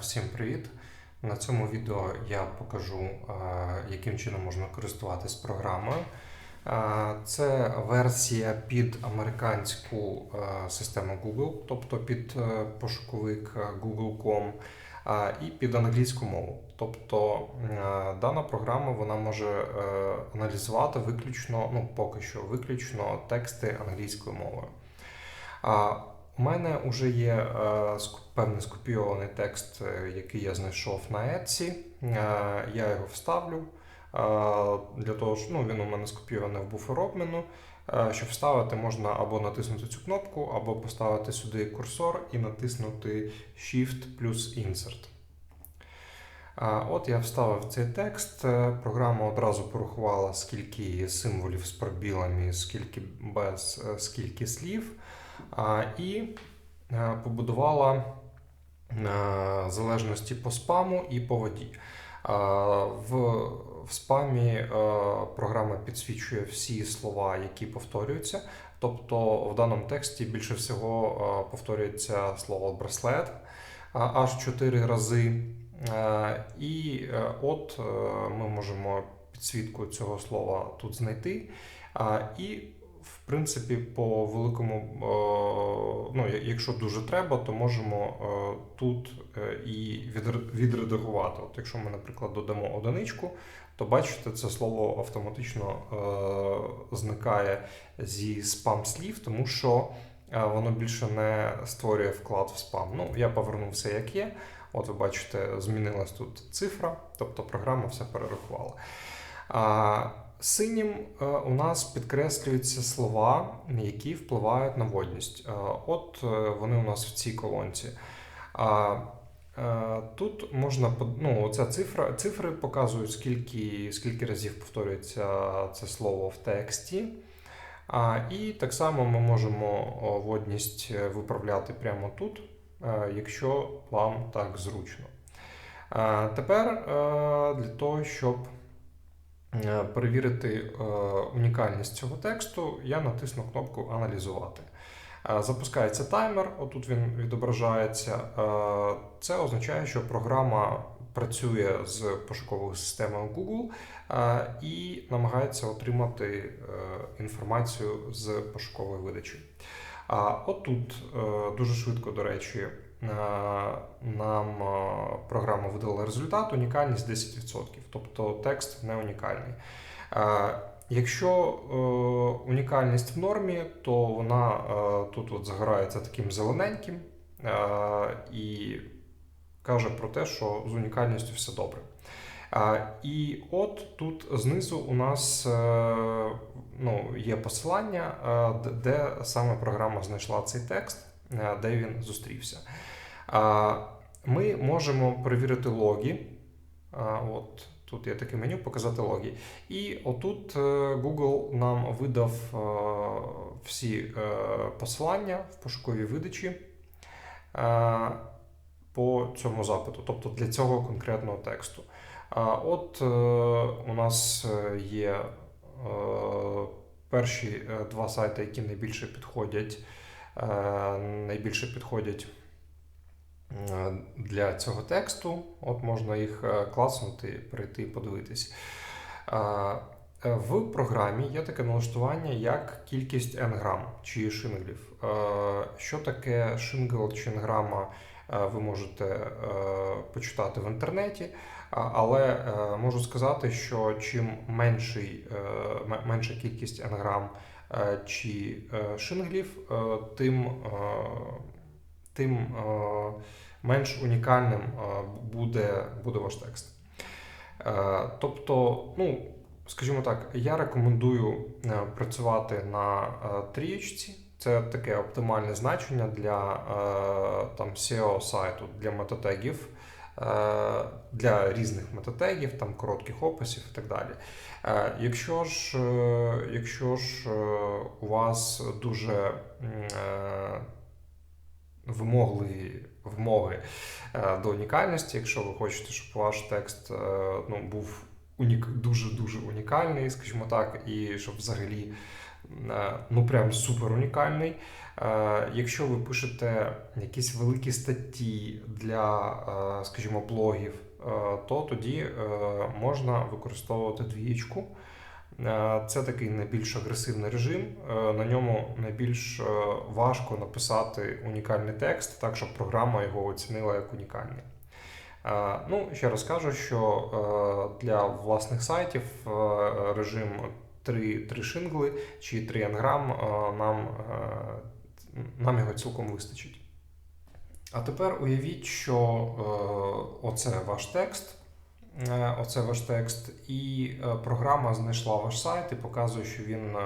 Всім привіт! На цьому відео я покажу, яким чином можна користуватись програмою. Це версія під американську систему Google, тобто під е, пошуковик е, Google.com і під англійську мову. Тобто дана програма вона може е, аналізувати виключно, ну поки що виключно тексти англійською мовою. У мене вже є е, певний скопійований текст, е, який я знайшов на Etsy. Е, я його вставлю. Для того, що ну, він у мене скопійований в буфер обміну. Щоб вставити, можна або натиснути цю кнопку, або поставити сюди курсор і натиснути Shift плюс Insert. От я вставив цей текст. Програма одразу порахувала, скільки символів з пробілами, скільки без, скільки слів. І е, побудувала е, залежності по спаму і по воді. В, в спамі е, програма підсвічує всі слова, які повторюються. Тобто в даному тексті більше всього е, повторюється слово браслет аж 4 рази. Е, І е, от е, ми можемо підсвітку цього слова тут знайти. І принципі, по великому, е, ну, якщо дуже треба, то можемо е, тут е, і відре- відредагувати. От якщо ми, наприклад, додамо одиничку, то бачите, це слово автоматично зникає зі спам слів, тому що воно більше не створює вклад в спам. Ну, я повернув все як є. От ви бачите, змінилась тут цифра, тобто програма все перерахувала. Синім е, у нас підкреслюються слова, які впливають на водність. Е, От е, вони у нас в цій колонці. Тут можна ну, оця цифра, цифри показують, скільки, скільки разів повторюється це слово в тексті. І так само ми можемо водність виправляти прямо тут, якщо вам так зручно. Тепер для того, щоб перевірити е, унікальність цього тексту, я натисну кнопку Аналізувати. Е, Запускається таймер, отут він відображається. Е, Це означає, що програма працює з пошуковою системою Google е, і намагається отримати е, інформацію з пошукової видачі. А отут е, дуже швидко, до речі, е, нам е, програма видала результат, унікальність 10%, тобто текст не унікальний. Е, Якщо е, унікальність в нормі, то вона е, тут от загорається таким зелененьким е, і каже про те, що з унікальністю все добре. Е, і от тут знизу у нас е, ну, є посилання, е, де саме програма знайшла цей текст, е, де він зустрівся. Е, Ми можемо перевірити логи. Е, От тут є таке меню, показати логи. І отут е, Google нам видав е, всі е, посилання в пошуковій видачі е, по цьому запиту, тобто для цього конкретного тексту. От е, у нас е, є е, перші е, два сайти, які найбільше підходять, е, найбільше підходять е, для цього тексту. От можна їх е, класнути, перейти і подивитись. Е, е, В програмі є таке налаштування, як кількість n-грам чи шинглів. Е, Що таке шингл чи n-грама, е, ви можете е, почитати в інтернеті. Але е, можу сказати, що чим менший, е, менша кількість n-грам е, чи е, шинглів, е, тим, е, тим е, менш унікальним е, буде, буде ваш текст. Е, Тобто, ну, скажімо так, я рекомендую е, працювати на е, трієчці. Це таке оптимальне значення для е, там, SEO сайту, для метатегів, е, для різних метатегів, там, коротких описів і так далі. Е, Якщо ж, е, якщо ж е, у вас дуже м, е, вимогливі вимоги е, до унікальності, якщо ви хочете, щоб ваш текст е, ну, був унік... дуже-дуже унікальний, скажімо так, і щоб взагалі е, ну прям супер унікальний. Е, Якщо ви пишете якісь великі статті для, е, скажімо, блогів, е, то тоді е, можна використовувати двієчку. Е, Це такий найбільш агресивний режим. Е, На ньому найбільш е, важко написати унікальний текст, так щоб програма його оцінила як унікальний. Е, Ну, ще раз кажу, що е, для власних сайтів е, режим 3, 3 шингли чи 3 енграм е, нам, е, нам його цілком вистачить. А тепер уявіть, що е, оце ваш текст. Оце ваш текст, і програма знайшла ваш сайт і показує, що він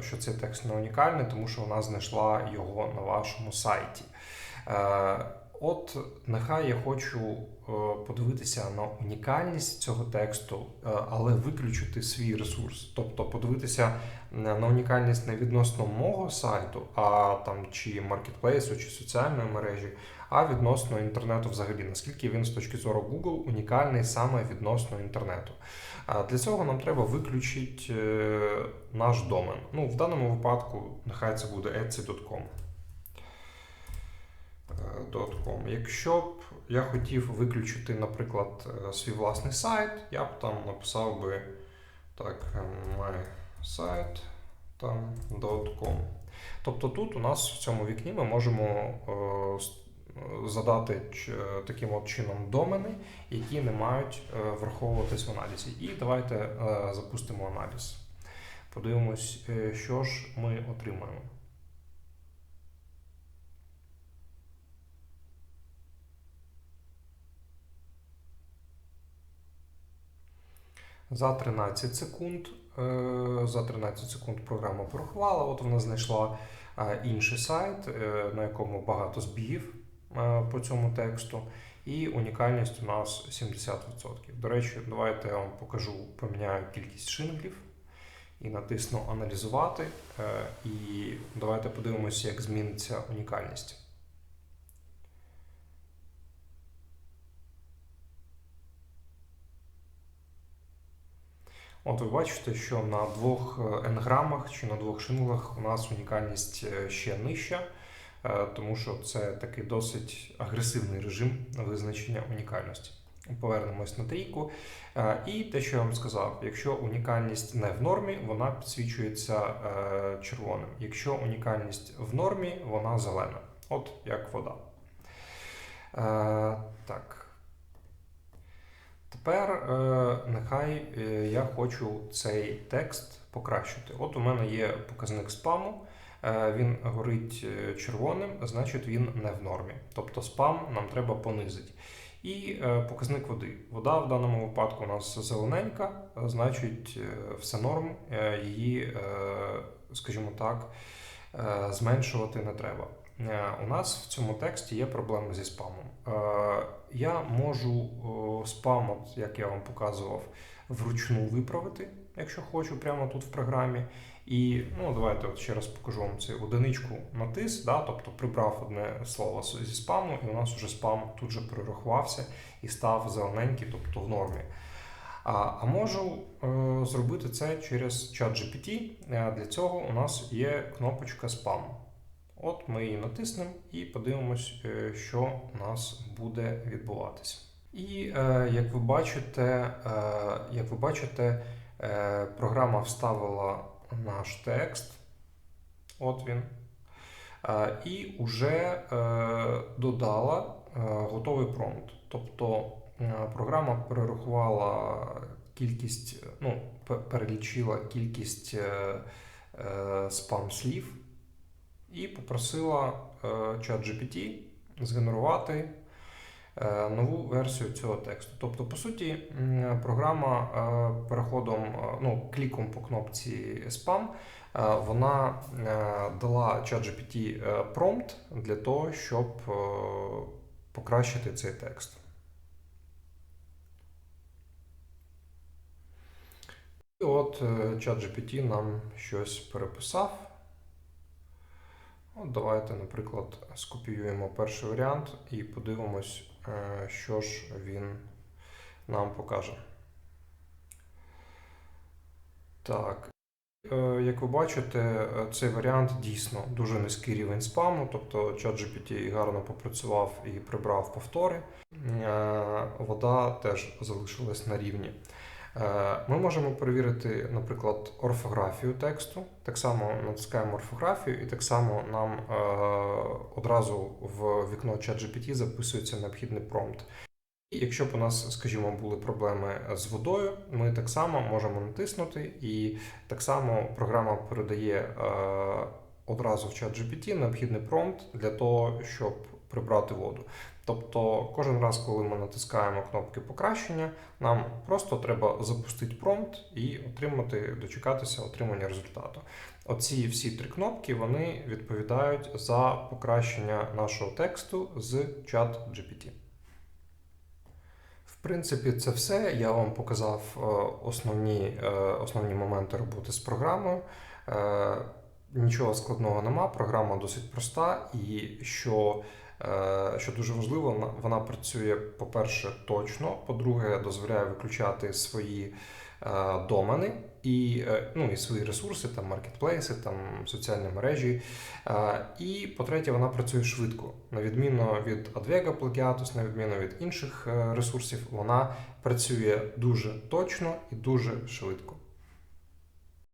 що цей текст не унікальний, тому що вона знайшла його на вашому сайті. Е, От нехай я хочу е, подивитися на унікальність цього тексту, е, але виключити свій ресурс. Тобто подивитися на на унікальність не відносно мого сайту, а там чи маркетплейсу, чи соціальної мережі, а відносно інтернету взагалі, наскільки він з точки зору Google унікальний саме відносно інтернету. Для цього нам треба виключити е, наш домен. Ну, в даному випадку нехай це буде etsy.com. Якщо б я хотів виключити, наприклад, е, свій власний сайт, я б там написав би так, е, my site там .com. Тобто тут у нас в цьому вікні ми можемо е, е, задати таким от чином домени, які не мають враховуватись в аналізі. І давайте запустимо аналіз. Подивимось, що ж ми отримаємо. За 13 секунд, е, за 13 секунд програма порахувала. От вона знайшла е, інший сайт, е, на якому багато збігів по цьому тексту, і унікальність у нас 70%. До речі, давайте я вам покажу, поміняю кількість шинглів і натисну аналізувати. І давайте подивимося, як зміниться унікальність. От ви бачите, що на двох е, енграмах чи на двох шинглах у нас унікальність е, ще нижча, е, тому що це такий досить агресивний режим визначення унікальності. Повернемось на трійку. І те, що я вам сказав, якщо унікальність не в нормі, вона підсвічується червоним. Якщо унікальність в нормі, вона зелена. От як вода. Так. Тепер е, нехай е, я хочу цей текст покращити. От у мене є показник спаму, е, він горить е, червоним, значить він не в нормі. Тобто спам нам треба понизити. І е, показник води. Вода в даному випадку у нас зелененька, значить е, все норм, е, її, е, скажімо так, е, зменшувати не треба. Е, У нас в цьому тексті є проблеми зі спамом. Е, Я можу спам, як я вам показував, вручну виправити, якщо хочу, прямо тут в програмі. І ну, давайте от ще раз покажу вам цю одиничку натис, да, тобто прибрав одне слово зі спаму, і у нас вже спам тут же перерахувався і став зелененький, тобто в нормі. А, а можу е, зробити це через чат GPT. Е, Для цього у нас є кнопочка спам. От ми її натиснемо і подивимось, е, що у нас буде відбуватися. І е, як ви бачите, е, як ви бачите, програма вставила наш текст. От він. І вже додала готовий промпт. Тобто програма перерахувала кількість, ну, перелічила кількість спам-слів і попросила е, ChatGPT згенерувати е, нову версію цього тексту. Тобто, по суті, програма е, переходом, ну, кліком по кнопці е, вона дала ChatGPT промпт для того, щоб покращити цей текст. І от ChatGPT нам щось переписав. От давайте, наприклад, скопіюємо перший варіант і подивимось, е, що ж він нам покаже. Так. Е, Як ви бачите, цей варіант дійсно дуже низький рівень спаму, тобто ChatGPT гарно попрацював і прибрав повтори. Е, Вода теж залишилась на рівні. Е, Ми можемо перевірити, наприклад, орфографію тексту. Так само натискаємо орфографію, і так само нам е, одразу в вікно ChatGPT записується необхідний промпт. І якщо б у нас, скажімо, були проблеми з водою, ми так само можемо натиснути, і так само програма передає е, одразу в чат необхідний промпт для того, щоб прибрати воду. Тобто, кожен раз, коли ми натискаємо кнопки покращення, нам просто треба запустити промпт і отримати, дочекатися отримання результату. Оці всі три кнопки вони відповідають за покращення нашого тексту з чат GPT. В принципі, це все. Я вам показав е, основні, е, основні моменти роботи з програмою. Е, Нічого складного нема, програма досить проста, і що, що дуже важливо, вона- працює, по-перше, точно, по-друге, дозволяє виключати свої е, домени і, е, ну, і свої ресурси, там маркетплейси, там соціальні мережі. Е, І по-третє, вона працює швидко. На відміну від Advega Plagiatus, на відміну від інших е, ресурсів, вона працює дуже точно і дуже швидко.